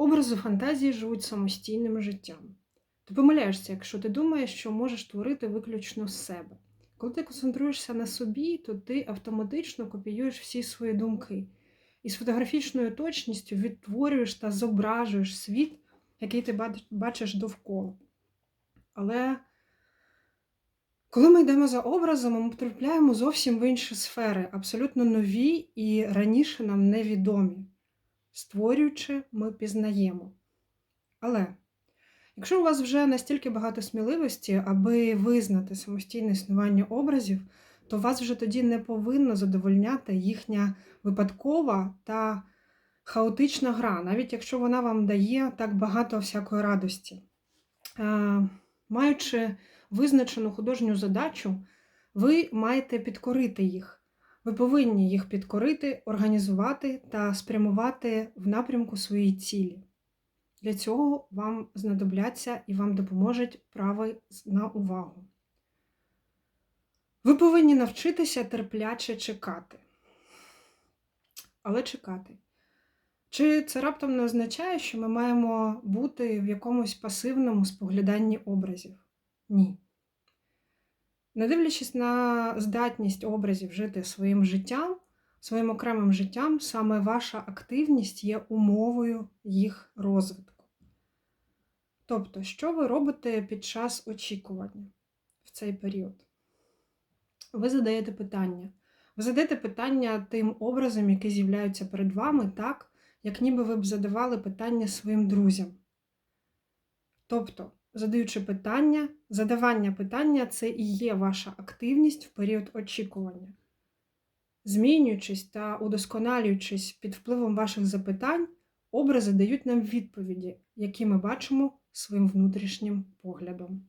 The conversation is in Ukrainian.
Образи фантазії живуть самостійним життям. Ти помиляєшся, якщо ти думаєш, що можеш творити виключно з себе. Коли ти концентруєшся на собі, то ти автоматично копіюєш всі свої думки і з фотографічною точністю відтворюєш та зображуєш світ, який ти бачиш довкола. Але коли ми йдемо за образами, ми потрапляємо зовсім в інші сфери, абсолютно нові і раніше нам невідомі. Створюючи, ми пізнаємо. Але якщо у вас вже настільки багато сміливості, аби визнати самостійне існування образів, то вас вже тоді не повинно задовольняти їхня випадкова та хаотична гра, навіть якщо вона вам дає так багато всякої радості. Е, Маючи визначену художню задачу, ви маєте підкорити їх. Ви повинні їх підкорити, організувати та спрямувати в напрямку своєї цілі. Для цього вам знадобляться і вам допоможуть прави на увагу. Ви повинні навчитися терпляче чекати. Але чекати. Чи це раптом не означає, що ми маємо бути в якомусь пасивному спогляданні образів? Ні. Не дивлячись на здатність образів жити своїм життям, своїм окремим життям, саме ваша активність є умовою їх розвитку. Тобто, що ви робите під час очікування в цей період? Ви задаєте питання. Ви задаєте питання тим образом, які з'являються перед вами, так, як ніби ви б задавали питання своїм друзям. Тобто, задаючи питання, задавання питання це і є ваша активність в період очікування. Змінюючись та удосконалюючись під впливом ваших запитань, образи дають нам відповіді, які ми бачимо своїм внутрішнім поглядом.